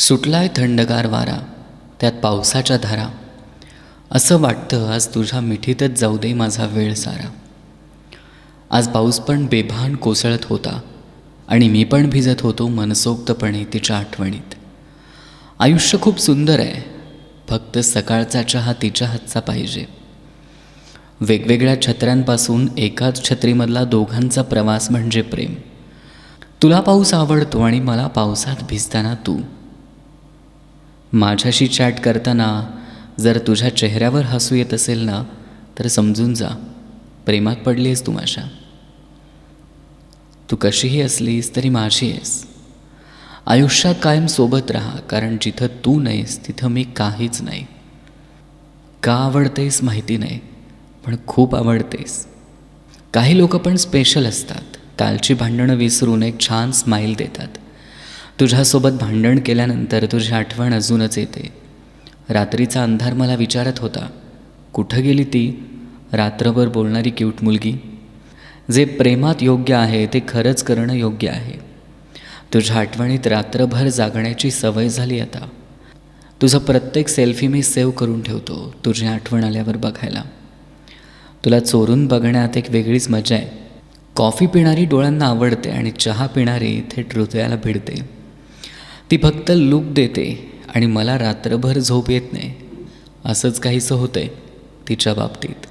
सुटलाय थंडगार वारा त्यात पावसाच्या धारा. असं वाटतं आज तुझ्या मिठीतच जाऊ दे माझा वेळ सारा. आज पाऊस पण बेभान कोसळत होता आणि मी पण भिजत होतो मनसोक्तपणे तिच्या आठवणीत. आयुष्य खूप सुंदर आहे फक्त सकाळचा चहा तिच्या हातचा पाहिजे. वेगवेगळ्या छत्र्यांपासून एकाच छत्रीमधला दोघांचा प्रवास म्हणजे प्रेम. तुला पाऊस आवडतो आणि मला पावसात भिजताना तू. माझ्याशी चॅट करताना जर तुझ्या चेहऱ्यावर हसू येत असेल ना तर समजून जा. प्रेमात पडली आहेस तू माझ्या. तू कशीही असलीस तरी माझी आहेस. आयुष्यात कायम सोबत राहा कारण जिथं तू नाहीस तिथं मी काहीच नाही. का आवडतेस माहिती नाही पण खूप आवडतेस. काही लोक पण स्पेशल असतात. कालची भांडणं विसरून एक छान स्माईल देतात. तुझ्यासोबत भांडण केल्यानंतर तुझी आठवण अजूनच येते. रात्रीचा अंधार मला विचारत होता कुठं गेली ती? रात्रभर बोलणारी क्यूट मुलगी? जे प्रेमात योग्य आहे ते खरंच करणं योग्य आहे. तुझ्या आठवणीत रात्रभर जागण्याची सवय झाली आता. तुझं प्रत्येक सेल्फी मी सेव्ह करून ठेवतो तुझी आठवण आल्यावर बघायला. तुला चोरून बघण्यात एक वेगळीच मजा आहे. कॉफी पिणारी डोळ्यांना आवडते आणि चहा पिणारी थेट हृदयाला भिडते. ती फक्त लूक देते आणि मला रात्रभर झोप येत नाही. असंच काहीसं होतं आहे तिच्या बाबतीत.